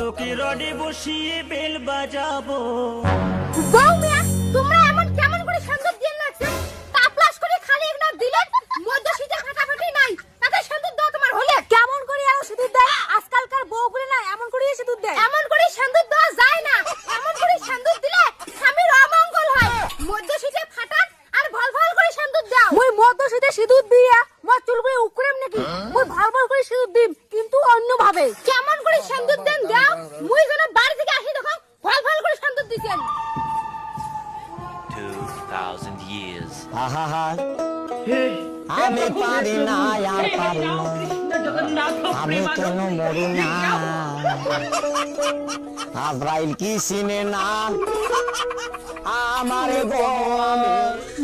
তোকে রডে বসিয়ে বেল বাজাবো। বউ তোমরা এমন কেমন করে সুন্দর দিয়ে লাগছে তাপলাস করে খালি একটা দিলেন মধ্যে শীতে ফাটাফাটি নাই। তাতে সুন্দর দাও তোমার হলে। কেমন করে আরও সিঁদুর দেয়? আজকালকার বউগুলো না এমন করে সিঁদুর দেয়। এমন করে সিঁদুর দেওয়া যায় না। এমন করে সিঁদুর দিলে স্বামীর অমঙ্গল হয়। মধ্যে শীতে ফাটান আর ভালো ভালো করে সিঁদুর দাও। মই মধ্যে শীতে সিঁদুর দিয়া নাকি মই ভালো ভালো করে সিঁদুর দিম কিন্তু অন্য ভাবে কেমন করে সিঁদুর দেন দাও। মুই যেন বাড়ি থেকে আসি দেখো ভালো ভালো করে সিঁদুর দিছেন 2,000 years. আহা আমি পারি না আর পারি না। আমি কেন মরি না? আজরাইল কি চিনে না? আমার গো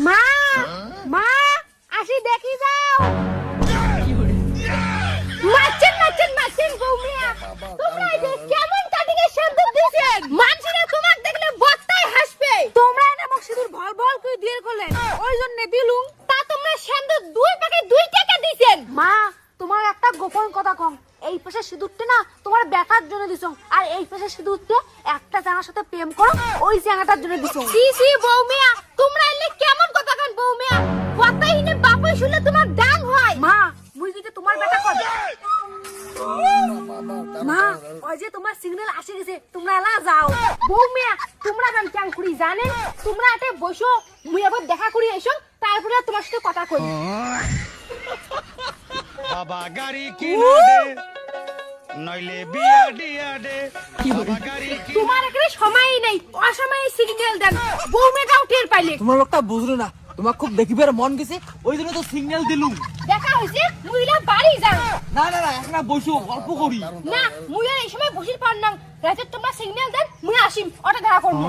মা মা আসি দেখি যাও। জন্য দিলুম তা তোমরা সিঁদুর দুই পাকে দুই টাকা দিছেন। মা তোমার একটা গোপন কথা কম। এই পাশে সিঁদুরটা না তোমার ব্যাটার জন্য দিছো। আর এই পাশে সিঁদুরটা একটা জানার সাথে প্রেম করো ওই জানাটার জন্য দিছো। সি সি বৌমিয়া তোমরা এলে কেমন কথা কান বৌমিয়া? কথাই নে বাপই শুনলে তোমার ডাং হয়। মা মুই কিন্তু তোমার বেটা কর মা ওই যে তোমার সিগন্যাল আসে গেছে তোমরা এলা যাও। বৌমিয়া তোমরা গান ক্যাং করি জানেন? তোমরা এতে বসো মুই আবার দেখা করি এসো তারপরে তোমার সাথে কথা কই বাবা গাড়ি কিনা দে নইলে বিয়া দিয়া দে। বাবা গাড়ি তোমার এখানে সময়ই নেই অসময়ে সিগন্যাল দেন। বৌমেটাও টের পাইলে। তোমার লোকটা বুঝলো না তোমার খুব দেখিবার মন গেছে ওই জন্য তো সিগন্যাল দিলুম। দেখা হয়েছে মুইলা বাড়ি যাও না না না এখন বসো গল্প করি। না মুই আর এই সময় বসির পার না। রাতে তোমরা সিগন্যাল দেন মুই আসিম ওটা দেখা করব।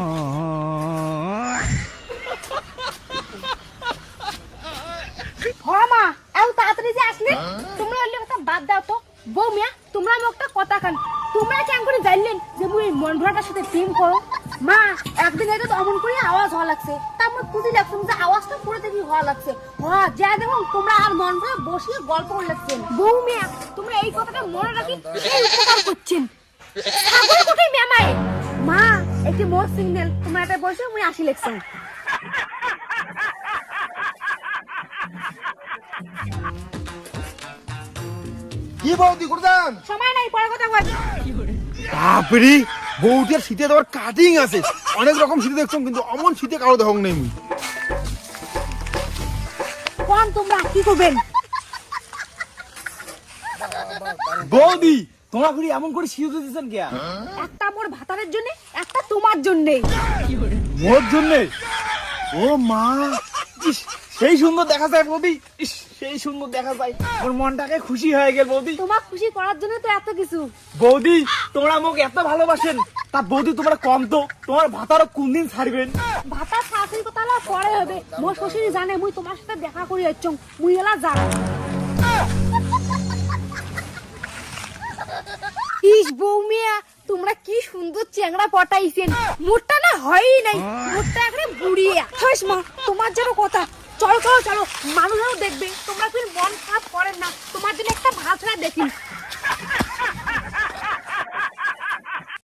হ্যাঁ মা, এত তাড়াতাড়ি যে আসলে? তোমরা এলে কথা বাদ দাও তো। বউ মিয়া, তোমরা আমি একটা কথা কান। তোমরা কেন করে জানলেন যে মুই মন ভরাটার সাথে প্রেম করো? মা, একদিন তো অমন করে আওয়াজ হওয়া লাগছে। তারপর বুঝি লাগছে যে আওয়াজটা পুরো থেকে হওয়া লাগছে। হ্যাঁ যা দেখুন, তোমরা আর মন ভরে বসিয়ে গল্প করলেন বউ মিয়া, তোমরা এই কথাটা মনে রাখি উপকার করছেন। ছাগল কোথায় মা, একটি মোর সিগন্যাল তোমরা এটা বসে মুই আসি লেখছেন। কি বৌদি করতাম সময় নাই পরে কথা বল বাপরি বৌটির শীতে তোমার কাটিং আছে। অনেক রকম শীতে দেখছ কিন্তু অমন শীতে কারও দেখ নেই কোন তোমরা কি করবেন? বৌদি তোমরা ঘুরি এমন করে সিঁদুর দিতেছেন কে? একটা মোর ভাতারের জন্য একটা তোমার জন্য। মোর জন্যে? ও মা সেই সুন্দর দেখা যায় বৌদি ইস, সেই সুন্দর দেখা যায়। ওর মনটাকে খুশি হয়ে গেল বৌদি। তোমার খুশি করার জন্য তো এত কিছু। বৌদি তোমরা আমাকে এত ভালোবাসেন। তা বৌদি তোমরা কম তো। তোমার ভাতারও ছাড়বেন? ভাতা কথা পরে হবে। মোর জানে মুই তোমার সাথে দেখা করি মুই এলা যা ইস বৌমিয়া তোমরা কি সুন্দর চেংড়া পটাইছেন। মোটটা না হয়ই নাই। মোটটা এখানে বুড়িয়া। হাস মা তোমার যেন কথা। চলো চলো চলো। মানুষরাও দেখবে। তোমরা ফির মন খারাপ